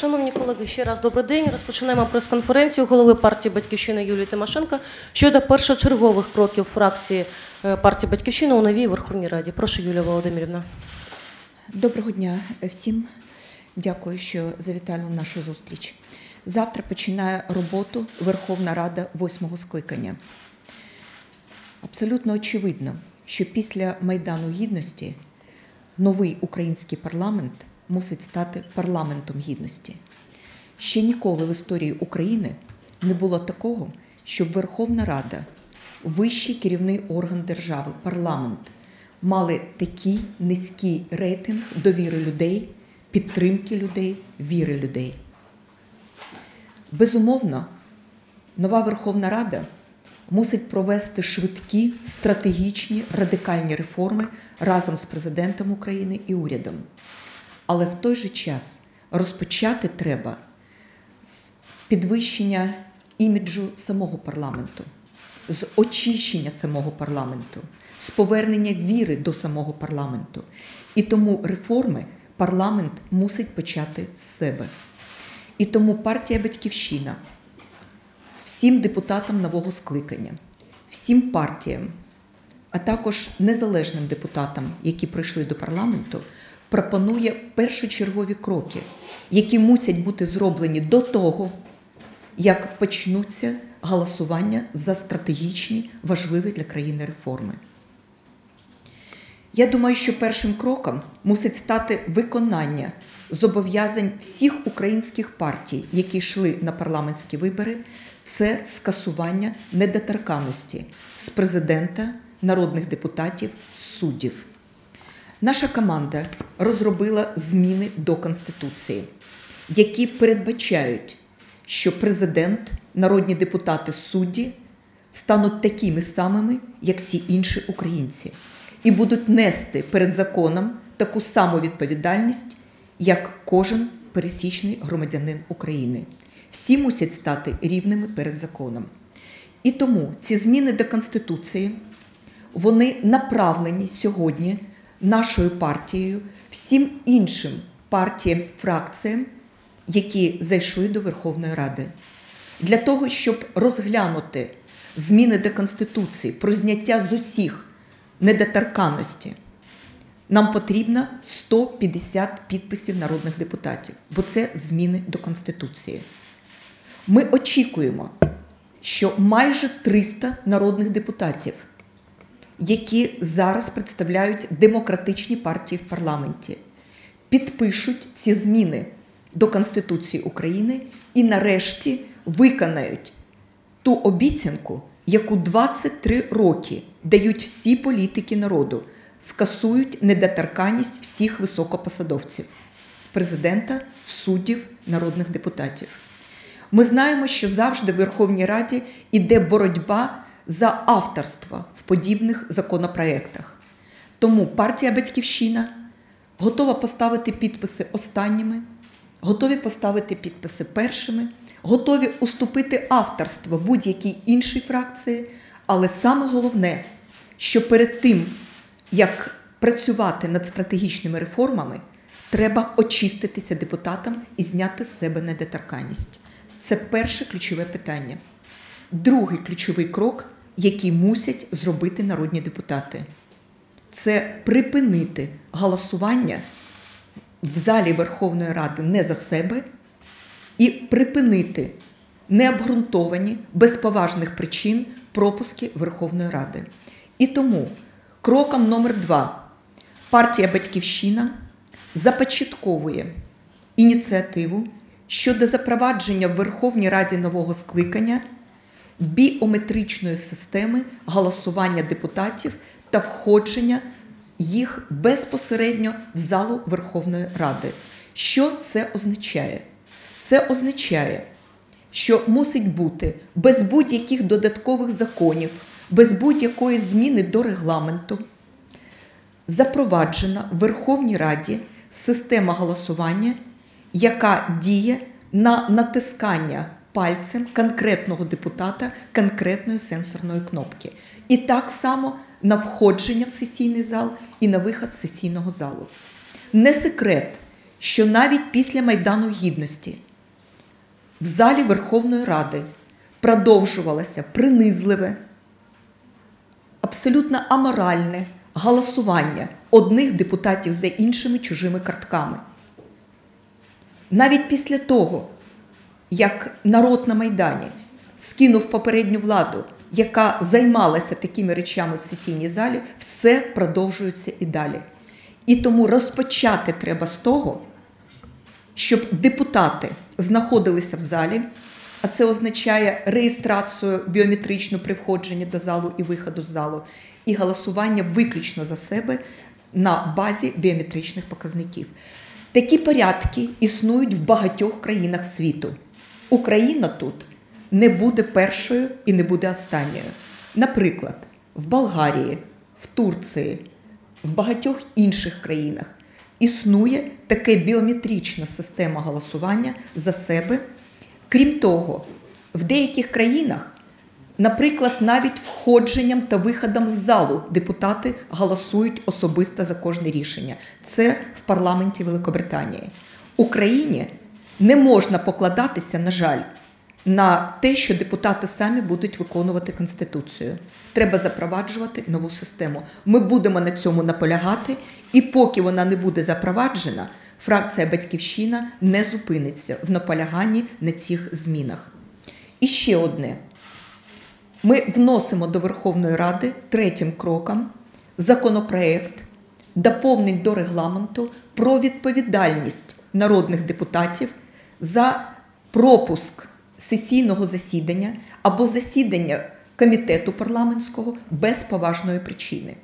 Шановні колеги, ще раз добрий день. Розпочинаємо прес-конференцію голови партії Батьківщина Юлії Тимошенко щодо першочергових кроків фракції е, партії Батьківщина у новій Верховній Раді. Прошу, Юлія Володимирівна. Доброго дня всім. Дякую, що завітали на нашу зустріч. Завтра починає роботу Верховна Рада восьмого скликання. Абсолютно очевидно, що після Майдану Гідності новий український парламент мусить стати парламентом гідності. Ще ніколи в історії України не було такого, щоб Верховна Рада, вищий керівний орган держави, парламент, мали такий низький рейтинг довіри людей, підтримки людей, віри людей. Безумовно, нова Верховна Рада мусить провести швидкі, стратегічні, радикальні реформи разом з президентом України і урядом. Але в той же час розпочати треба з підвищення іміджу самого парламенту, з очищення самого парламенту, з повернення віри до самого парламенту. І тому реформи парламент мусить почати з себе. І тому партія Батьківщина всім депутатам нового скликання, всім партіям, а також незалежним депутатам, які прийшли до парламенту, пропонує першочергові кроки, які мусять бути зроблені до того, як почнуться голосування за стратегічні важливі для країни реформи. Я думаю, що першим кроком мусить стати виконання зобов'язань всіх українських партій, які йшли на парламентські вибори, це скасування недоторканності з президента, народних депутатів, суддів. Наша команда розробила зміни до Конституції, які передбачають, що президент, народні депутати, судді стануть такими самими, як всі інші українці, і будуть нести перед законом таку саму відповідальність, як кожен пересічний громадянин України. Всі мусять стати рівними перед законом. І тому ці зміни до Конституції вони направлені сьогодні нашою партією, всім іншим партіям, фракціям, які зайшли до Верховної Ради, для того, щоб розглянути зміни до Конституції про зняття з усіх недоторканності. Нам потрібно 150 підписів народних депутатів, бо це зміни до Конституції. Ми очікуємо, що майже 300 народних депутатів, які зараз представляють демократичні партії в парламенті, підпишуть ці зміни до Конституції України і нарешті виконають ту обіцянку, яку 23 роки дають всі політики народу, скасують недоторканність всіх високопосадовців президента, суддів, народних депутатів. Ми знаємо, що завжди в Верховній Раді йде боротьба за авторство в подібних законопроєктах. Тому партія Батьківщина готова поставити підписи останніми, готові поставити підписи першими, готові уступити авторство будь-якій іншій фракції. Але саме головне, що перед тим, як працювати над стратегічними реформами, треба очиститися депутатам і зняти з себе недоторканність. Це перше ключове питання. Другий ключовий крок, який мусять зробити народні депутати, це припинити голосування в залі Верховної Ради не за себе і припинити необґрунтовані без поважних причин пропуски Верховної Ради. І тому кроком номер два партія Батьківщина започатковує ініціативу щодо запровадження в Верховній Раді нового скликання біометричної системи голосування депутатів та входження їх безпосередньо в залу Верховної Ради. Що це означає? Це означає, що мусить бути без будь-яких додаткових законів, без будь-якої зміни до регламенту, запроваджена в Верховній Раді система голосування, яка діє на натискання пальцем конкретного депутата конкретної сенсорної кнопки. І так само на входження в сесійний зал і на виход з сесійного залу. Не секрет, що навіть після Майдану Гідності в залі Верховної Ради продовжувалося принизливе, абсолютно аморальне голосування одних депутатів за іншими чужими картками. Навіть після того, як народ на Майдані скинув попередню владу, яка займалася такими речами в сесійній залі, все продовжується і далі. І тому розпочати треба з того, щоб депутати знаходилися в залі, а це означає реєстрацію біометричну при входженні до залу і виходу з залу, і голосування виключно за себе на базі біометричних показників. Такі порядки існують в багатьох країнах світу. Україна тут не буде першою і не буде останньою. Наприклад, в Болгарії, в Турції, в багатьох інших країнах існує таке біометрична система голосування за себе. Крім того, в деяких країнах, наприклад, навіть входженням та виходом з залу депутати голосують особисто за кожне рішення. Це в парламенті Великобританії. Україні не можна покладатися, на жаль, на те, що депутати самі будуть виконувати Конституцію. Треба запроваджувати нову систему. Ми будемо на цьому наполягати, і поки вона не буде запроваджена, фракція Батьківщина не зупиниться в наполяганні на цих змінах. І ще одне. Ми вносимо до Верховної Ради третім кроком законопроект доповнень до регламенту про відповідальність народних депутатів за пропуск сесійного засідання або засідання комітету парламентського без поважної причини.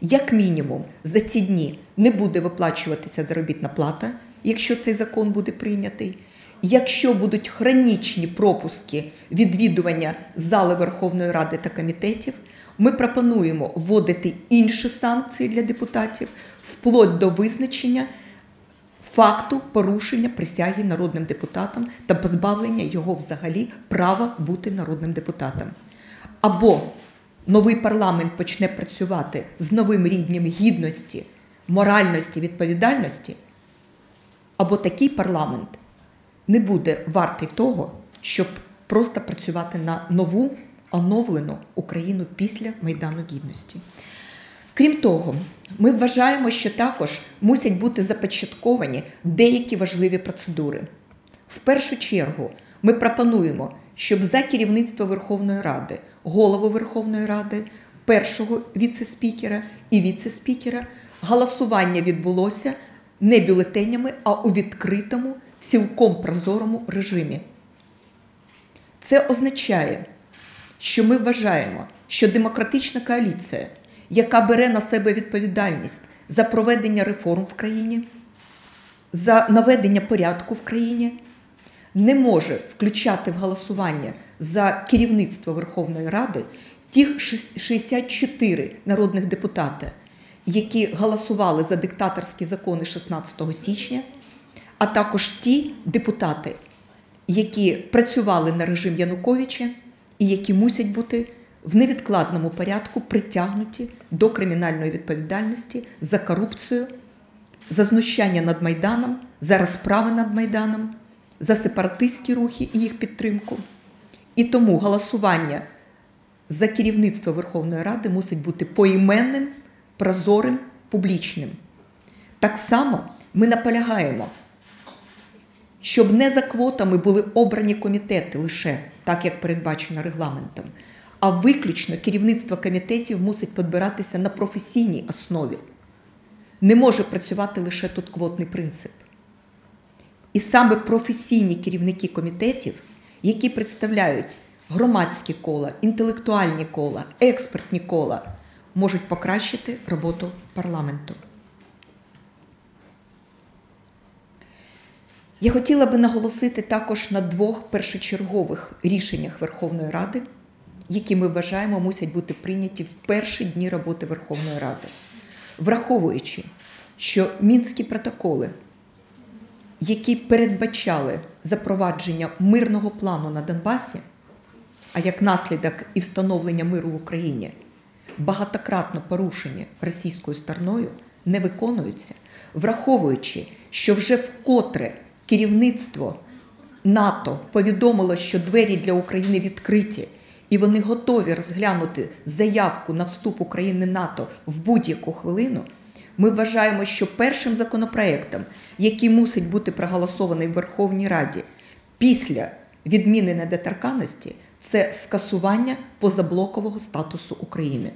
Як мінімум, за ці дні не буде виплачуватися заробітна плата, якщо цей закон буде прийнятий. Якщо будуть хронічні пропуски відвідування зали Верховної Ради та комітетів, ми пропонуємо вводити інші санкції для депутатів вплоть до визначення факту порушення присяги народним депутатам та позбавлення його взагалі права бути народним депутатом. Або новий парламент почне працювати з новим рівнем гідності, моральності, відповідальності, або такий парламент не буде вартий того, щоб просто працювати на нову оновлену Україну після Майдану Гідності. Крім того, ми вважаємо, що також мусять бути започатковані деякі важливі процедури. В першу чергу, ми пропонуємо, щоб за керівництво Верховної Ради, голову Верховної Ради, першого віце-спікера і віце-спікера голосування відбулося не бюлетенями, а у відкритому, цілком прозорому режимі. Це означає, що ми вважаємо, що демократична коаліція, яка бере на себе відповідальність за проведення реформ в країні, за наведення порядку в країні, не може включати в голосування за керівництво Верховної Ради тих 64 народних депутати, які голосували за диктаторські закони 16 січня, а також ті депутати, які працювали на режим Януковича і які мусять бути в невідкладному порядку притягнуті до кримінальної відповідальності за корупцію, за знущання над Майданом, за розправи над Майданом, за сепаратистські рухи і їх підтримку. І тому голосування за керівництво Верховної Ради мусить бути поіменним, прозорим, публічним. Так само ми наполягаємо, щоб не за квотами були обрані комітети лише так, як передбачено регламентом, а виключно керівництво комітетів мусить підбиратися на професійній основі. Не може працювати лише тут квотний принцип. І саме професійні керівники комітетів, які представляють громадські кола, інтелектуальні кола, експертні кола, можуть покращити роботу парламенту. Я хотіла би наголосити також на двох першочергових рішеннях Верховної Ради, які ми вважаємо мусять бути прийняті в перші дні роботи Верховної Ради, враховуючи, що мінські протоколи, які передбачали запровадження мирного плану на Донбасі, а як наслідок і встановлення миру в Україні, багатократно порушені російською стороною, не виконуються. враховуючи, що вже вкотре керівництво НАТО повідомило, що двері для України відкриті, і вони готові розглянути заявку на вступ України НАТО в будь-яку хвилину. Ми вважаємо, що першим законопроектом, який мусить бути проголосований в Верховній Раді після відміни недоторканності, це скасування позаблокового статусу України.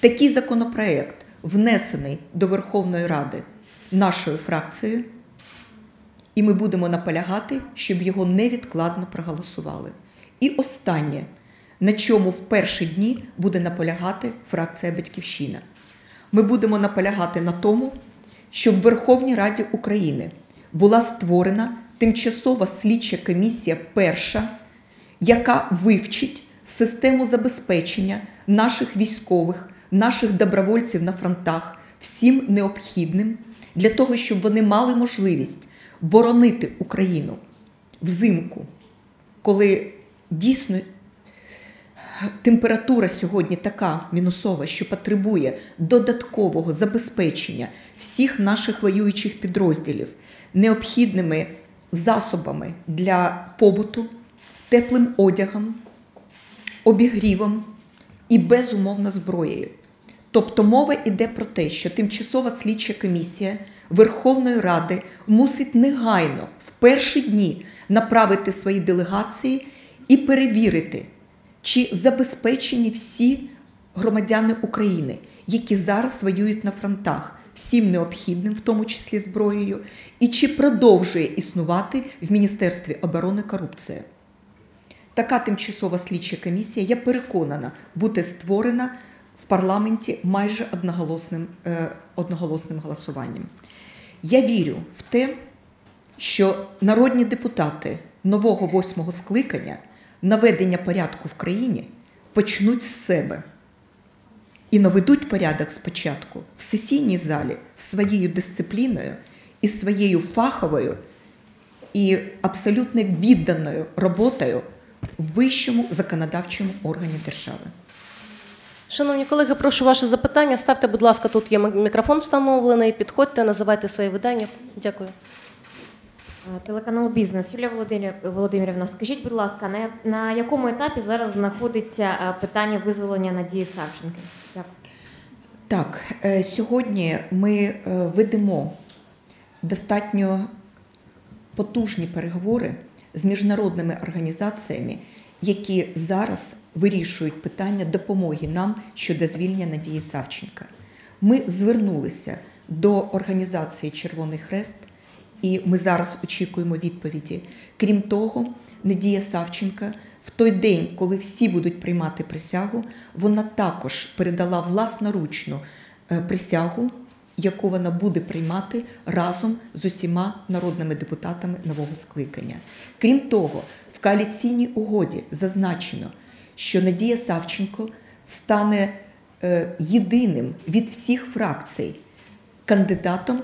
Такий законопроект внесений до Верховної Ради нашою фракцією, і ми будемо наполягати, щоб його невідкладно проголосували. І останнє, на чому в перші дні буде наполягати фракція Батьківщина. Ми будемо наполягати на тому, щоб в Верховній Раді України була створена тимчасова слідча комісія перша, яка вивчить систему забезпечення наших військових, наших добровольців на фронтах всім необхідним для того, щоб вони мали можливість боронити Україну взимку, коли дійсно температура сьогодні така мінусова, що потребує додаткового забезпечення всіх наших воюючих підрозділів необхідними засобами для побуту, теплим одягом, обігрівом і безумовно зброєю. Тобто мова йде про те, що тимчасова слідча комісія Верховної Ради мусить негайно в перші дні направити свої делегації і перевірити, чи забезпечені всі громадяни України, які зараз воюють на фронтах, всім необхідним, в тому числі зброєю, і чи продовжує існувати в Міністерстві оборони корупція. Така тимчасова слідча комісія, я переконана, буде створена в парламенті майже одноголосним, е, одноголосним голосуванням. Я вірю в те, що народні депутати нового восьмого скликання наведення порядку в країні почнуть з себе і наведуть порядок спочатку в сесійній залі своєю дисципліною і своєю фаховою і абсолютно відданою роботою в вищому законодавчому органі держави. Шановні колеги, прошу ваше запитання. Ставте, будь ласка, тут є мікрофон встановлений. Підходьте, називайте своє видання. Дякую. Телеканал Бізнес. Юлія Володимир- Володимирівна, скажіть, будь ласка, на, якому етапі зараз знаходиться е, питання визволення Надії Савченки? Так, е, сьогодні ми е, ведемо достатньо потужні переговори з міжнародними організаціями, які зараз вирішують питання допомоги нам щодо звільнення Надії Савченка. Ми звернулися до організації Червоний Хрест, і ми зараз очікуємо відповіді. Крім того, Надія Савченка в той день, коли всі будуть приймати присягу, вона також передала власноручну е, присягу, яку вона буде приймати разом з усіма народними депутатами нового скликання. Крім того, в коаліційній угоді зазначено, що Надія Савченко стане е, єдиним від всіх фракцій кандидатом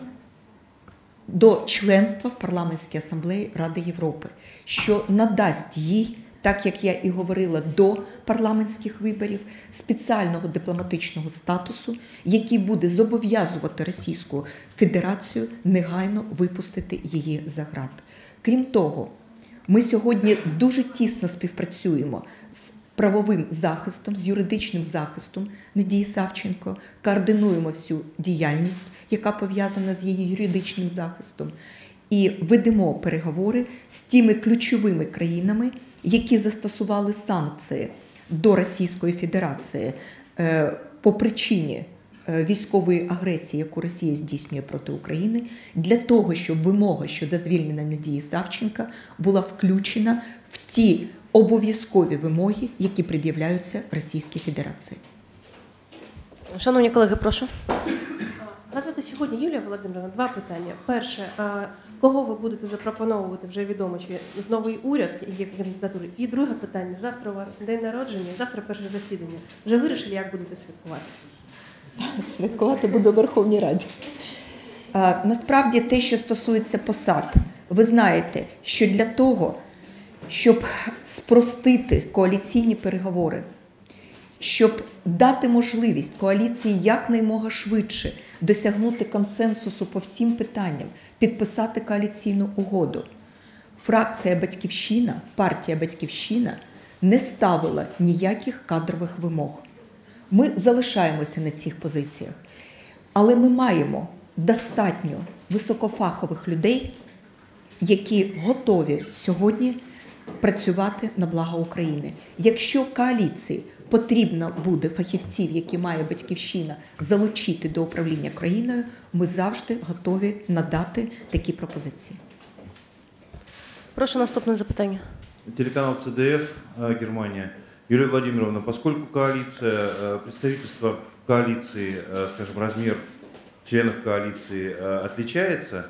до членства в парламентській асамблеї Ради Європи, що надасть їй, так як я і говорила до парламентських виборів, спеціального дипломатичного статусу, який буде зобов'язувати Російську Федерацію негайно випустити її за град. Крім того, ми сьогодні дуже тісно співпрацюємо з правовим захистом, з юридичним захистом Надії Савченко, координуємо всю діяльність, яка пов'язана з її юридичним захистом, і ведемо переговори з тими ключовими країнами, які застосували санкції до Російської Федерації е, по причині е, військової агресії, яку Росія здійснює проти України, для того, щоб вимога щодо звільнення Надії Савченка була включена в ті обов'язкові вимоги, які пред'являються Російській Федерації. Шановні колеги, прошу. Вас сьогодні Юлія Володимирівна. Два питання. Перше, кого ви будете запропоновувати вже відомо, чи новий уряд є кандидатури? І друге питання. Завтра у вас день народження, завтра перше засідання. Вже вирішили, як будете святкувати? Святкувати буду у Верховній Раді. Насправді, те, що стосується посад, ви знаєте, що для того, щоб спростити коаліційні переговори, щоб дати можливість коаліції якнаймога швидше досягнути консенсусу по всім питанням, підписати коаліційну угоду. Фракція Батьківщина, партія Батьківщина не ставила ніяких кадрових вимог. Ми залишаємося на цих позиціях, але ми маємо достатньо високофахових людей, які готові сьогодні працювати на благо України. Якщо коаліції потрібно буде фахівців, які має батьківщина, залучити до управління країною, ми завжди готові надати такі пропозиції. Прошу наступне запитання. Телеканал ЦДФ, э, Германия. Юлия Владимировна, поскольку коалиция, э, представительство коалиции, э, скажем, размер членов коалиции э, отличается, э, м,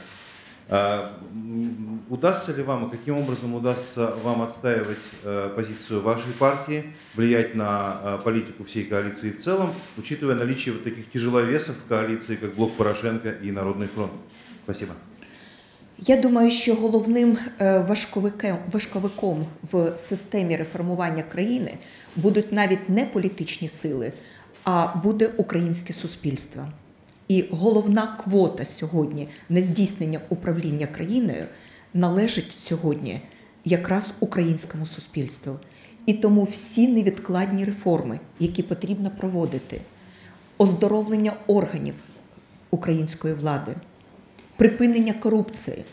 удастся ли вам, и каким образом удастся вам отстаивать э, позицию вашей партии, влиять на э, политику всей коалиции в целом, учитывая наличие вот таких тяжеловесов в коалиции, как Блок Порошенко и Народный фронт? Спасибо. Я думаю, що головним е, важковиком, важковиком в системі реформування країни будуть навіть не політичні сили, а буде українське суспільство. І головна квота сьогодні на здійснення управління країною належить сьогодні якраз українському суспільству. І тому всі невідкладні реформи, які потрібно проводити, оздоровлення органів української влади, припинення корупції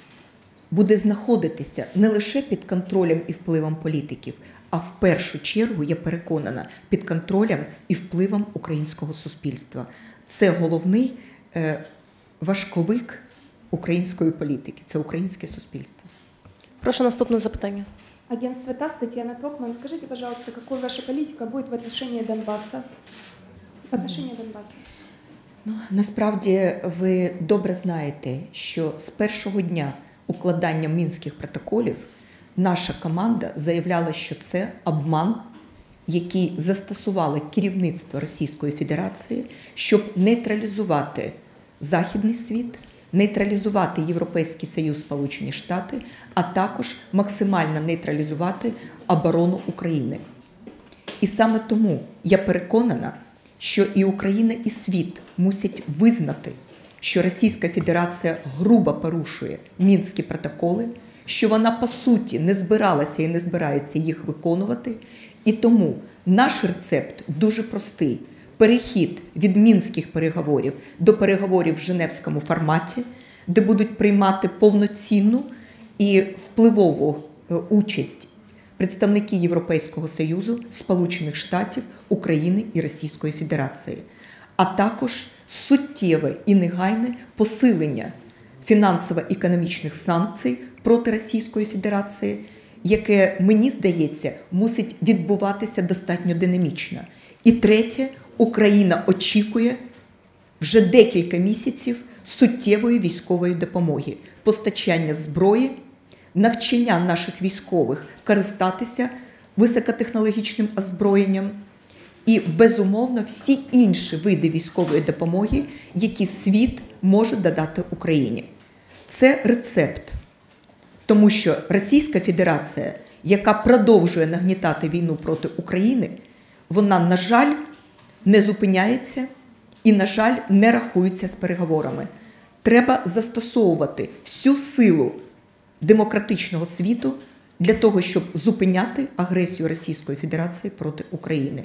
буде знаходитися не лише під контролем і впливом політиків, а в першу чергу, я переконана, під контролем і впливом українського суспільства. Це головний е, важковик української політики, це українське суспільство. Прошу наступне запитання. Агентство ТАСС, Татьяна Токман. Скажите, пожалуйста, какой ваша политика будет в отношении Донбасса? В отношении Донбасса. Ну, насправді ви добре знаєте, що з першого дня укладання мінських протоколів наша команда заявляла, що це обман, який застосувало керівництво Російської Федерації, щоб нейтралізувати західний світ, нейтралізувати Європейський Союз, Сполучені Штати, а також максимально нейтралізувати оборону України. І саме тому я переконана, що і Україна, і світ мусять визнати, що Російська Федерація грубо порушує мінські протоколи, що вона по суті не збиралася і не збирається їх виконувати. І тому наш рецепт дуже простий: перехід від мінських переговорів до переговорів в Женевському форматі, де будуть приймати повноцінну і впливову е, участь представники Європейського Союзу, Сполучених Штатів, України і Російської Федерації, а також суттєве і негайне посилення фінансово-економічних санкцій проти Російської Федерації, яке, мені здається, мусить відбуватися достатньо динамічно. І третє, Україна очікує вже декілька місяців суттєвої військової допомоги, постачання зброї, навчання наших військових користатися високотехнологічним озброєнням і, безумовно, всі інші види військової допомоги, які світ може додати Україні. Це рецепт, тому що Російська Федерація, яка продовжує нагнітати війну проти України, вона, на жаль, не зупиняється і, на жаль, не рахується з переговорами. Треба застосовувати всю силу демократичного світу для того, щоб зупиняти агресію Російської Федерації проти України.